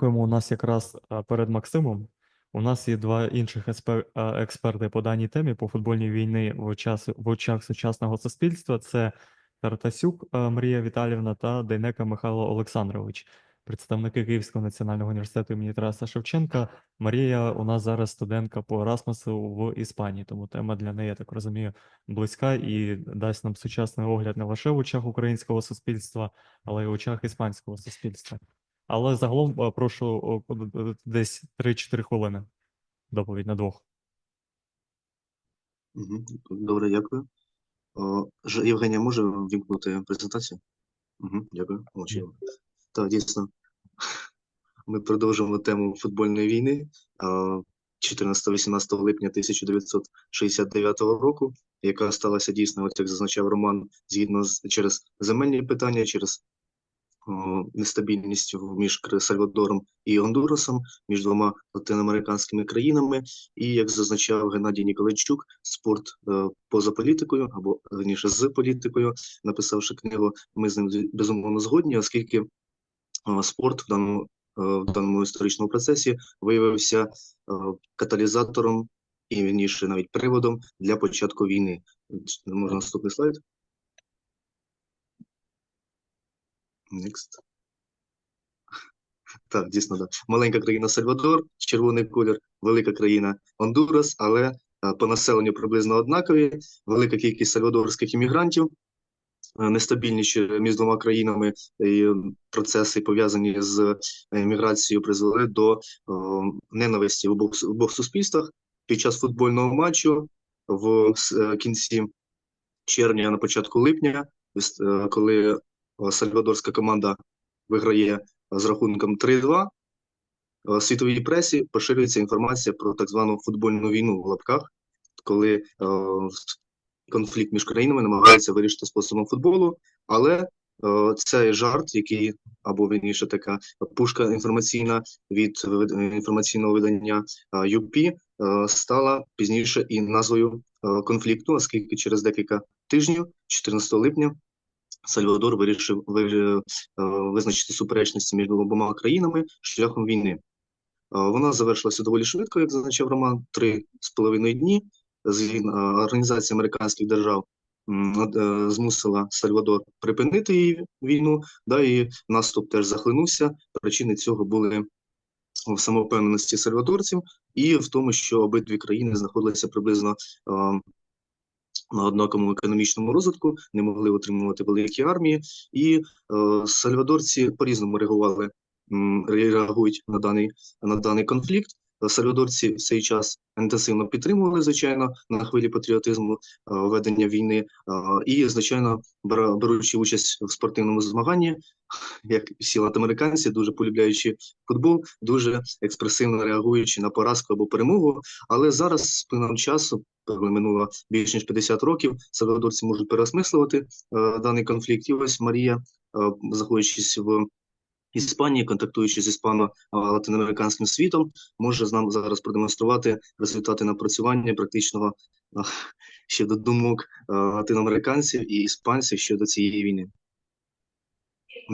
Дякуємо. У нас якраз перед Максимом. У нас є два інших еспер- е, експерти по даній темі по футбольній війні в, час, в очах сучасного суспільства. Це Тартасюк Марія Віталівна та Дейнека Михайло Олександрович, представники Київського національного університету імені Тараса Шевченка. Марія у нас зараз студентка по Erasmus в Іспанії, тому тема для неї, я так розумію, близька і дасть нам сучасний огляд не лише в очах українського суспільства, але й в очах іспанського суспільства. Але загалом е, прошу десь 3-4 хвилини. Доповідь на двох. Добре, дякую. Євгенія може вімкнути презентацію? Угу, дякую. О. Так, дійсно. Ми продовжуємо тему футбольної війни. 14-18 липня 1969 року, яка сталася дійсно, от як зазначав Роман, згідно з через земельні питання, через о, нестабільність між Сальвадором і Гондурасом, між двома латиноамериканськими країнами. І як зазначав Геннадій Ніколайчук, спорт е, поза політикою, або верніше з політикою, написавши книгу, ми з ним безумовно згодні, оскільки е, спорт в даному, е, в даному історичному процесі виявився каталізатором і вірніше навіть приводом для початку війни. Можна наступний слайд? Next. Так, дійсно, так. Маленька країна Сальвадор, червоний колір, велика країна Гондурас, але е, по населенню приблизно однакові. Велика кількість сальвадорських іммігрантів, е, нестабільність між двома країнами і е, процеси, пов'язані з еміграцією, призвели до ненависті в обох, в обох суспільствах. Під час футбольного матчу в кінці червня, на початку липня, коли сальвадорська команда виграє з рахунком 3-2, в е, світовій пресі поширюється інформація про так звану футбольну війну в лапках, коли е, конфлікт між країнами намагаються вирішити способом футболу, але е, цей жарт, який або вірніше така пушка інформаційна від інформаційного видання е, UP, е, стала пізніше і назвою е, конфлікту, оскільки через декілька тижнів, 14 липня, Сальвадор вирішив е, визначити суперечності між обома країнами шляхом війни. Е, Вона завершилася доволі швидко, як зазначав Роман, три з половиною дні. Е, Організація американських держав змусила Сальвадор припинити її війну, да, і наступ теж захлинувся. Причини цього були в самовпевненості сальвадорців і в тому, що обидві країни знаходилися приблизно на однаковому економічному розвитку, не могли отримувати великі армії, і е, сальвадорці по-різному реагували, реагують на даний, на даний конфлікт. Сальвадорці в цей час інтенсивно підтримували, звичайно, на хвилі патріотизму е, ведення війни, е, і, звичайно, беручи участь в спортивному змаганні, як всі латиноамериканці, дуже полюбляючи футбол, дуже експресивно реагуючи на поразку або перемогу. Але зараз з плином часу, минуло більш ніж 50 років, сальвадорці можуть переосмислювати е, даний конфлікт. І ось Марія, знаходячись в Іспанії, контактуючи з іспано-латиноамериканським світом, може з нам зараз продемонструвати результати напрацювання практичного е, щодо думок латиноамериканців і іспанців щодо цієї війни.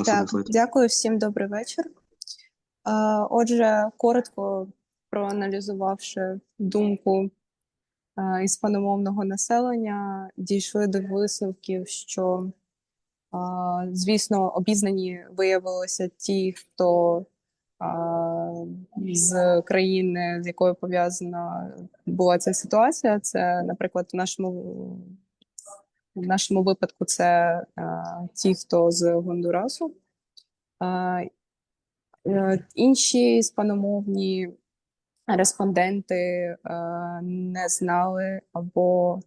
Так, дякую всім, добрий вечір. Отже, коротко проаналізувавши думку іспаномовного населення, дійшли до висновків, що, звісно, обізнані виявилися ті, хто з країни, з якою пов'язана була ця ситуація. Це, наприклад, в нашому в нашому випадку це ті, хто з Гондурасу. Е, інші іспаномовні респонденти не знали або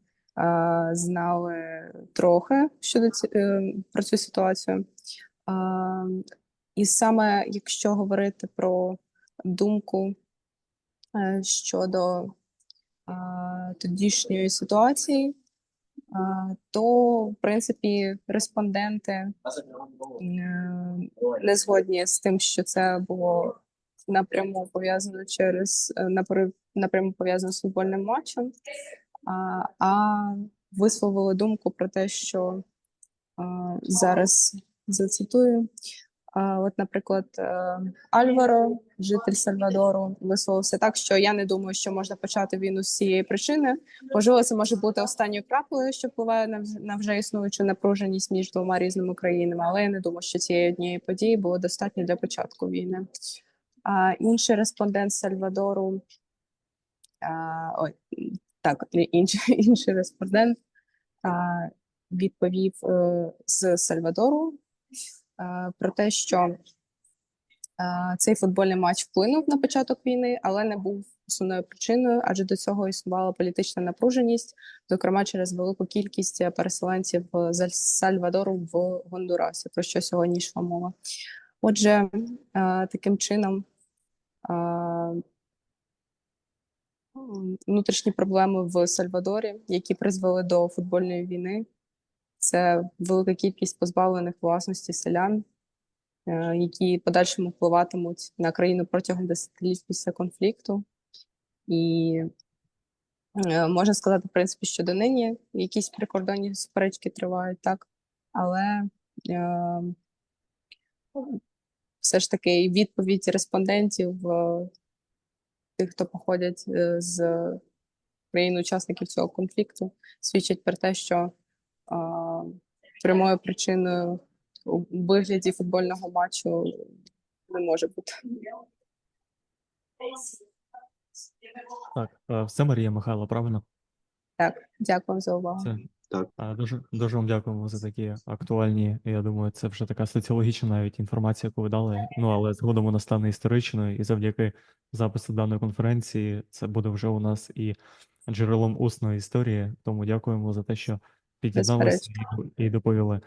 знали трохи щодо ці, е, про цю ситуацію. Е, і саме якщо говорити про думку е, щодо е, тодішньої ситуації, е, то в принципі респонденти е, не згодні з тим, що це було напряму пов'язано через е, напряму пов'язано з футбольним матчем, а, висловили думку про те, що зараз зацитую. От, наприклад, е, Альваро, житель Сальвадору, висловився так, що я не думаю, що можна почати війну з цієї причини. Можливо, це може бути останньою краплею, що впливає на вже існуючу напруженість між двома різними країнами, але я не думаю, що цієї однієї події було достатньо для початку війни. А інший респондент Сальвадору, а, ой, так, інший, інший респондент відповів е, з Сальвадору е, про те, що е, цей футбольний матч вплинув на початок війни, але не був основною причиною, адже до цього існувала політична напруженість, зокрема через велику кількість переселенців з Сальвадору в Гондурасі, про що сьогодні йшла мова. Отже, таким чином. Внутрішні проблеми в Сальвадорі, які призвели до футбольної війни, це велика кількість позбавлених власності селян, е, які подальшому впливатимуть на країну протягом десятиліть після конфлікту. І е, можна сказати, в принципі, що донині якісь прикордонні суперечки тривають, так, але е, все ж таки відповідь респондентів, е, тих, хто походять е, з країн-учасників цього конфлікту, свідчать про те, що а, прямою причиною у вигляді футбольного матчу не може бути. Так, е, все Марія Михайло, правильно? Так, дякую за увагу. Це Так. Дуже, дуже вам дякуємо за такі актуальні. Я думаю, це вже така соціологічна навіть інформація, яку ви дали. Ну але згодом вона стане історичною, і завдяки запису даної конференції це буде вже у нас і джерелом усної історії. Тому дякуємо за те, що під'єдналися і, і доповіли.